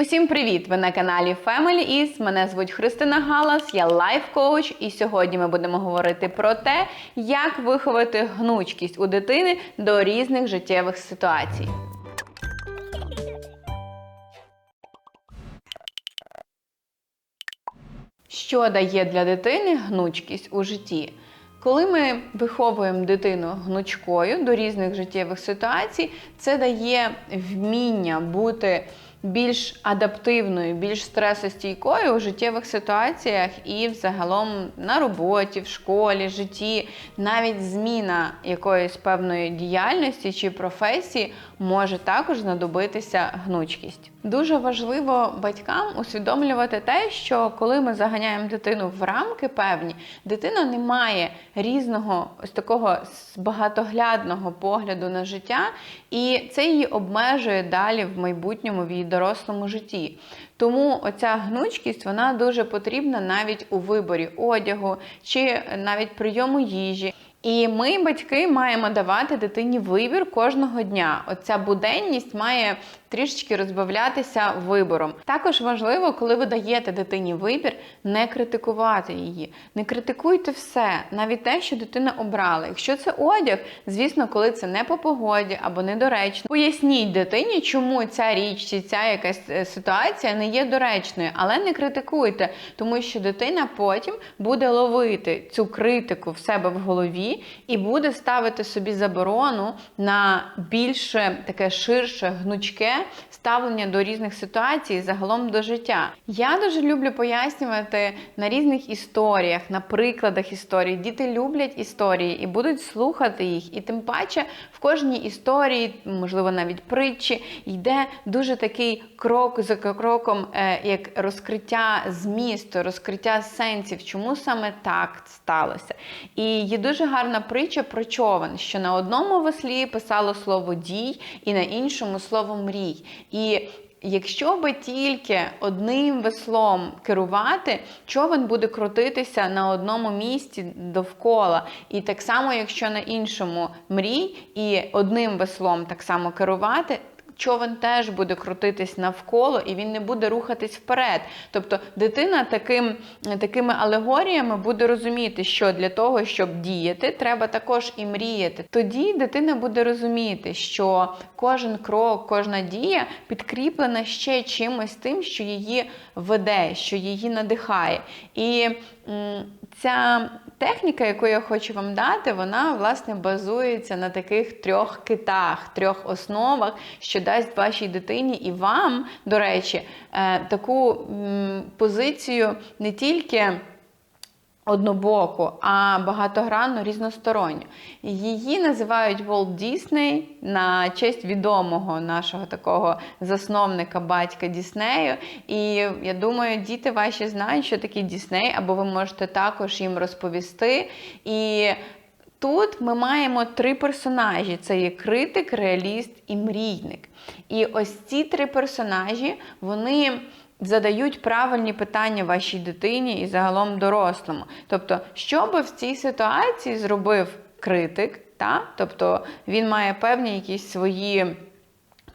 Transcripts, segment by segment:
Усім привіт! Ви на каналі Family Is. Мене звуть Христина Галас, я лайф-коуч, і сьогодні ми будемо говорити про те, як виховати гнучкість у дитини до різних життєвих ситуацій. Що дає для дитини гнучкість у житті? Коли ми виховуємо дитину гнучкою до різних життєвих ситуацій, це дає вміння бути більш адаптивною, більш стресостійкою у життєвих ситуаціях і взагалом на роботі, в школі, житті, навіть зміна якоїсь певної діяльності чи професії може також знадобитися гнучкість. Дуже важливо батькам усвідомлювати те, що коли ми заганяємо дитину в рамки певні, дитина не має різного ось такого багатоглядного погляду на життя, і це її обмежує далі в майбутньому в її дорослому житті. Тому оця гнучкість вона дуже потрібна навіть у виборі одягу чи навіть прийому їжі. І ми, батьки, маємо давати дитині вибір кожного дня. Оця буденність має трішечки розбавлятися вибором. Також важливо, коли ви даєте дитині вибір, не критикувати її. Не критикуйте все, навіть те, що дитина обрала. Якщо це одяг, звісно, коли це не по погоді або недоречно, поясніть дитині, чому ця річ чи ця якась е, ситуація не є доречною, але не критикуйте, тому що дитина потім буде ловити цю критику в себе в голові і буде ставити собі заборону на більше таке ширше, гнучке ставлення до різних ситуацій, загалом до життя. Я дуже люблю пояснювати на різних історіях, на прикладах історій. Діти люблять історії і будуть слухати їх. І тим паче в кожній історії, можливо, навіть притчі, йде дуже такий крок за кроком, е, як розкриття змісту, розкриття сенсів, чому саме так сталося. І є дуже гарна притча про човен, що на одному веслі писало слово дій, і на іншому слово мрій. І Якщо би тільки одним веслом керувати, човен буде крутитися на одному місці довкола. І так само, якщо на іншому мрій і одним веслом так само керувати, човен теж буде крутитись навколо і він не буде рухатись вперед. Тобто дитина таким, такими алегоріями буде розуміти, що для того, щоб діяти, треба також і мріяти. Тоді дитина буде розуміти, що кожен крок, кожна дія підкріплена ще чимось тим, що її веде, що її надихає. І ця техніка, яку я хочу вам дати, вона власне базується на таких трьох китах, трьох основах, що дасть вашій дитині і вам, до речі, е, таку позицію не тільки однобоку, а багатогранно різносторонню. Її називають Волт Дісней на честь відомого нашого такого засновника батька Діснею. І я думаю, діти ваші знають, що таке Дісней, або ви можете також їм розповісти. І Тут ми маємо три персонажі: це є критик, реаліст і мрійник. І ось ці три персонажі, вони задають правильні питання вашій дитині і загалом дорослому. Тобто, що би в цій ситуації зробив критик, та? тобто він має певні якісь свої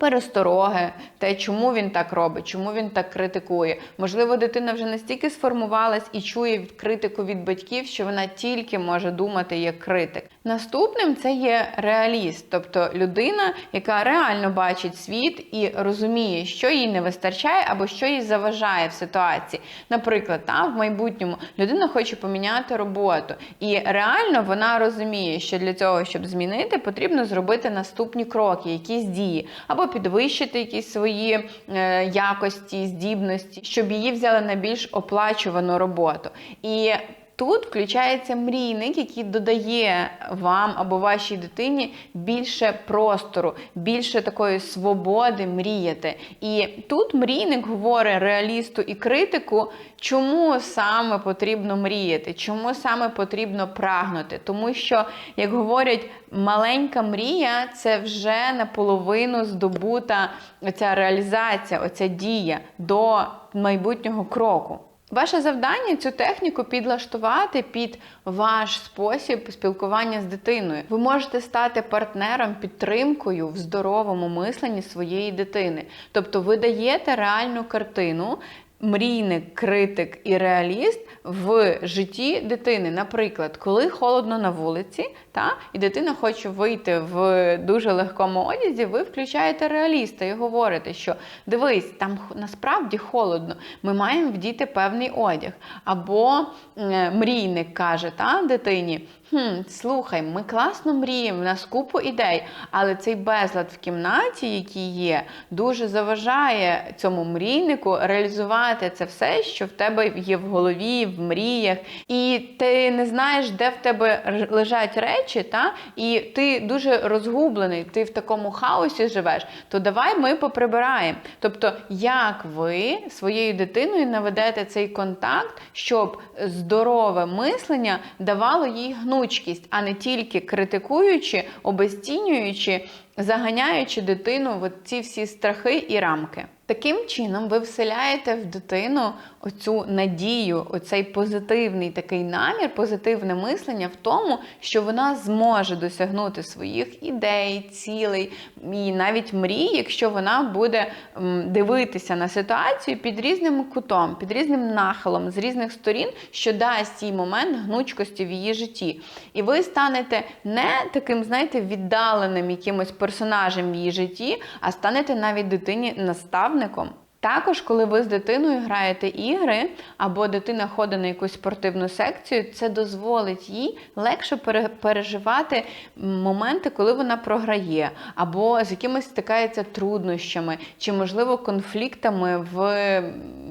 перестороги, те, чому він так робить, чому він так критикує. Можливо, дитина вже настільки сформувалась і чує критику від батьків, що вона тільки може думати як критик. Наступним це є реаліст, тобто людина, яка реально бачить світ і розуміє, що їй не вистачає або що їй заважає в ситуації. Наприклад, там в майбутньому людина хоче поміняти роботу, і реально вона розуміє, що для цього, щоб змінити, потрібно зробити наступні кроки, якісь дії, або підвищити якісь свої е, якості, здібності, щоб її взяли на більш оплачувану роботу. І Тут включається мрійник, який додає вам або вашій дитині більше простору, більше такої свободи мріяти. І тут мрійник говорить реалісту і критику, чому саме потрібно мріяти, чому саме потрібно прагнути. Тому що, як говорять, маленька мрія це вже наполовину здобута оця реалізація, оця дія до майбутнього кроку. Ваше завдання цю техніку підлаштувати під ваш спосіб спілкування з дитиною. Ви можете стати партнером, підтримкою в здоровому мисленні своєї дитини. Тобто ви даєте реальну картину. Мрійник, критик і реаліст в житті дитини. Наприклад, коли холодно на вулиці, та, і дитина хоче вийти в дуже легкому одязі, ви включаєте реаліста і говорите, що дивись, там насправді холодно, ми маємо вдіти певний одяг. Або мрійник каже та, дитині: хм, слухай, ми класно мріємо, в нас купу ідей, але цей безлад в кімнаті, який є, дуже заважає цьому мрійнику реалізувати це все, що в тебе є в голові, в мріях, і ти не знаєш, де в тебе лежать речі, та? і ти дуже розгублений, ти в такому хаосі живеш, то давай ми поприбираємо. Тобто, як ви своєю дитиною наведете цей контакт, щоб здорове мислення давало їй гнучкість, а не тільки критикуючи, обестінюючи, заганяючи дитину в ці всі страхи і рамки. Таким чином, ви вселяєте в дитину оцю надію, оцей позитивний такий намір, позитивне мислення в тому, що вона зможе досягнути своїх ідей, цілей і навіть мрій, якщо вона буде дивитися на ситуацію під різним кутом, під різним нахилом, з різних сторін, що дасть їй момент гнучкості в її житті. І ви станете не таким, знаєте, віддаленим якимось персонажем в її житті, а станете навіть дитині наставником. Doamne, cum? Також, коли ви з дитиною граєте ігри, або дитина ходить на якусь спортивну секцію, це дозволить їй легше пере- переживати моменти, коли вона програє, або з якимись стикається труднощами, чи, можливо, конфліктами в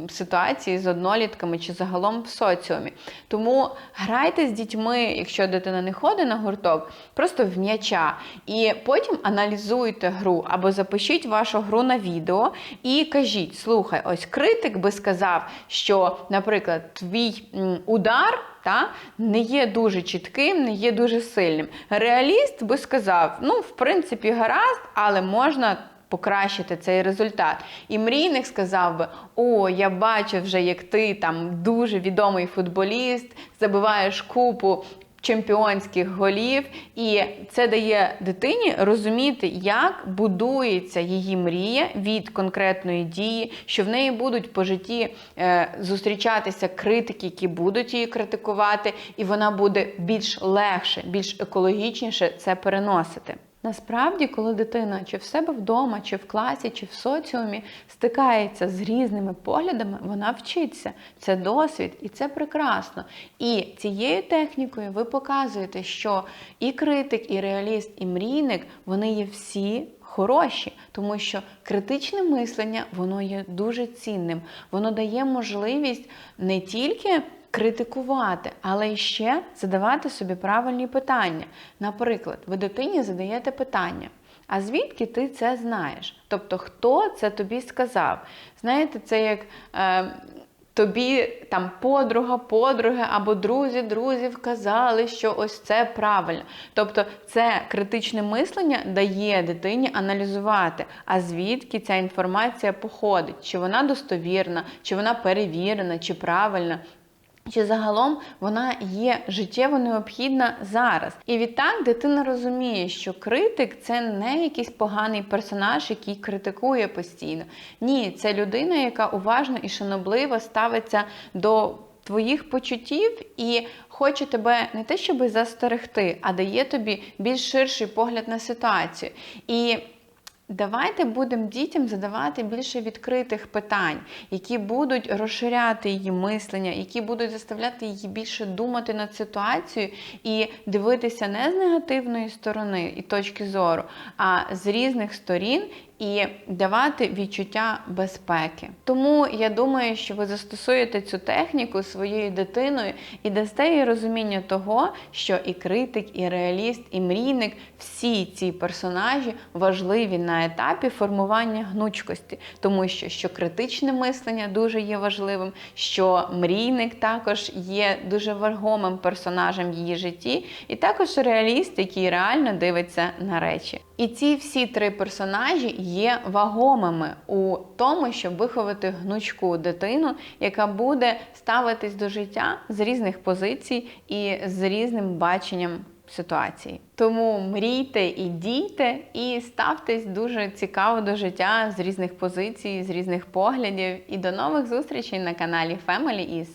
ситуації з однолітками чи загалом в соціумі. Тому грайте з дітьми, якщо дитина не ходить на гурток, просто в м'яча. І потім аналізуйте гру або запишіть вашу гру на відео і кажіть: слухай, ось критик би сказав, що, наприклад, твій удар. Та не є дуже чітким, не є дуже сильним. Реаліст би сказав: ну, в принципі, гаразд, але можна покращити цей результат. І мрійник сказав би: О, я бачив вже, як ти там дуже відомий футболіст, забиваєш купу. Чемпіонських голів, і це дає дитині розуміти, як будується її мрія від конкретної дії, що в неї будуть по житті е, зустрічатися критики, які будуть її критикувати, і вона буде більш легше, більш екологічніше це переносити. Насправді, коли дитина чи в себе вдома, чи в класі, чи в соціумі стикається з різними поглядами, вона вчиться. Це досвід, і це прекрасно. І цією технікою ви показуєте, що і критик, і реаліст, і мрійник вони є всі. Хороші, тому що критичне мислення воно є дуже цінним. Воно дає можливість не тільки критикувати, але ще задавати собі правильні питання. Наприклад, ви дитині задаєте питання. А звідки ти це знаєш? Тобто, хто це тобі сказав? Знаєте, це як е, тобі там подруга, подруги або друзі, друзі вказали, що ось це правильно. Тобто, це критичне мислення дає дитині аналізувати, а звідки ця інформація походить, чи вона достовірна, чи вона перевірена, чи правильна. Чи загалом вона є життєво необхідна зараз. І відтак дитина розуміє, що критик це не якийсь поганий персонаж, який критикує постійно. Ні, це людина, яка уважно і шанобливо ставиться до твоїх почуттів і хоче тебе не те, щоби застерегти, а дає тобі більш ширший погляд на ситуацію. І Давайте будемо дітям задавати більше відкритих питань, які будуть розширяти її мислення, які будуть заставляти її більше думати над ситуацією і дивитися не з негативної сторони і точки зору, а з різних сторін. І давати відчуття безпеки. Тому я думаю, що ви застосуєте цю техніку своєю дитиною і дасте їй розуміння того, що і критик, і реаліст, і мрійник всі ці персонажі важливі на етапі формування гнучкості, тому що, що критичне мислення дуже є важливим, що мрійник також є дуже вагомим персонажем в її житті, і також реаліст, який реально дивиться на речі. І ці всі три персонажі є вагомими у тому, щоб виховати гнучку дитину, яка буде ставитись до життя з різних позицій і з різним баченням ситуації. Тому мрійте і дійте, і ставтесь дуже цікаво до життя з різних позицій, з різних поглядів. І до нових зустрічей на каналі Family Is.